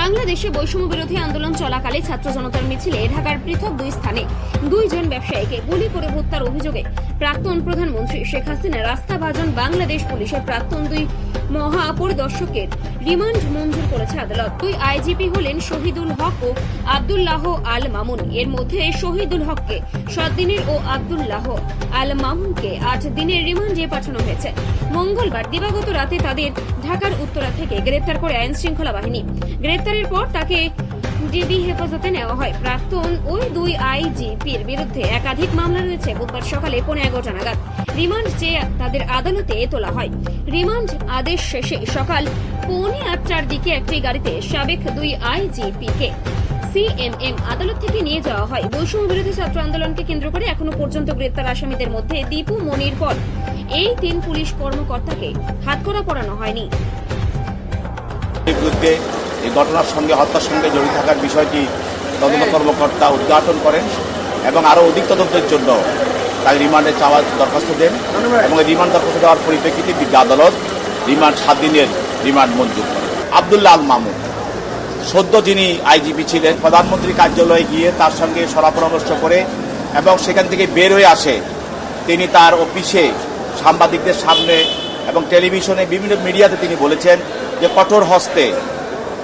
বাংলাদেশে বৈষম্য বিরোধী আন্দোলন চলাকালে ছাত্র জনতার মিছিলে ঢাকার পৃথক দুই স্থানে দুইজন ব্যবসায়ীকে গুলি করে হত্যার অভিযোগে প্রাক্তন প্রধানমন্ত্রী শেখ হাসিনা রাস্তা ভাজন বাংলাদেশ পুলিশের প্রাক্তন দুই মহাপরিদর্শকের রিমান্ড মঞ্জুর করেছে আদালত। দুই আইজিপি হলেন শহীদুল হক ও আব্দুল্লাহ আল মামুন। এর মধ্যে শহীদুল হককে সাত দিনের ও আব্দুল্লাহ আল মামুনকে আজ দিনের রিমান্ডে পাঠানো হয়েছে। মঙ্গলবার দিবাগত রাতে তাদের ঢাকার উত্তরা থেকে গ্রেপ্তার করে আইন শৃঙ্খলা বাহিনী গ্রেপ্তারের পর তাকে ডিবি হেফাজতে নেওয়া হয়। প্রাক্তন ওই দুই আইজিপির বিরুদ্ধে একাধিক মামলা রয়েছে। বুধবার সকালে পৌনে এগারোটা নাগাদ রিমান্ড চেয়ে তাদের আদালতে তোলা হয়। রিমান্ড আদেশ শেষে সকাল পৌনে আটটার দিকে একটি গাড়িতে সাবেক দুই আইজিপিকে সিএমএম আদালত থেকে নিয়ে যাওয়া হয়। বৈষম্য বিরোধী ছাত্র আন্দোলনকে কেন্দ্র করে এখনও পর্যন্ত গ্রেপ্তার আসামিদের মধ্যে দীপু মনির পর এই তিন পুলিশ কর্মকর্তাকে হাতকড়া পরানো হয়নি। এই ঘটনার সঙ্গে, হত্যার সঙ্গে জড়িত থাকার বিষয়টি তদন্ত কর্মকর্তা উদ্ঘাটন করেন এবং আরও অধিক তদন্তের জন্য তাকে রিমান্ডে চাওয়ার দরখাস্ত দেন এবং রিমান্ড দরখাস্ত দেওয়ার পরিপ্রেক্ষিতে বিজ্ঞ আদালত রিমান্ড সাত দিনের রিমান্ড মঞ্জুর করেন। আবদুল্লাহ আল মামুন, সদ্য যিনি আইজিপি ছিলেন প্রধানমন্ত্রী কার্যালয়ে গিয়ে তার সঙ্গে সরা পরামর্শ করে এবং সেখান থেকে বের হয়ে আসে, তিনি তার অফিসে সাংবাদিকদের সামনে এবং টেলিভিশনে বিভিন্ন মিডিয়াতে তিনি বলেছেন যে কঠোর হস্তে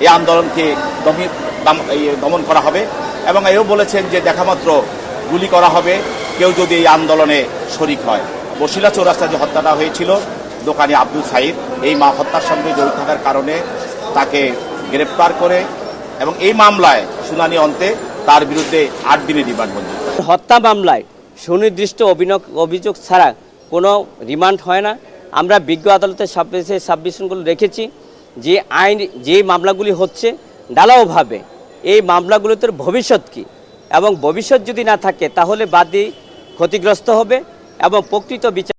এই আন্দোলনকে দমি- দমন করা হবে এবং এও বলেছেন যে দেখামাত্র গুলি করা হবে, কেউ যদি এই আন্দোলনে শরিক হয়। বসিলা চৌরাস্তা যে হত্যাটা হয়েছিল, দোকানি আব্দুল সাইদ, এই মা হত্যার সঙ্গে জড়িত থাকার কারণে তাকে গ্রেপ্তার করে এবং এই মামলায় শুনানি অন্তে তার বিরুদ্ধে আট দিনের রিমান্ড মঞ্জুর। হত্যা মামলায় সুনির্দিষ্ট অভিযোগ ছাড়া কোনো রিমান্ড হয় না। আমরা বিজ্ঞ আদালতে সাবমিশন সাবমিশনগুলো রেখেছি যে আইন, যে মামলাগুলি হচ্ছে ডালাওভাবে এই মামলাগুলোতে ভবিষ্যৎ কি? এবং ভবিষ্যৎ যদি না থাকে, তাহলে বাদী ক্ষতিগ্রস্ত হবে এবং প্রকৃত বিচার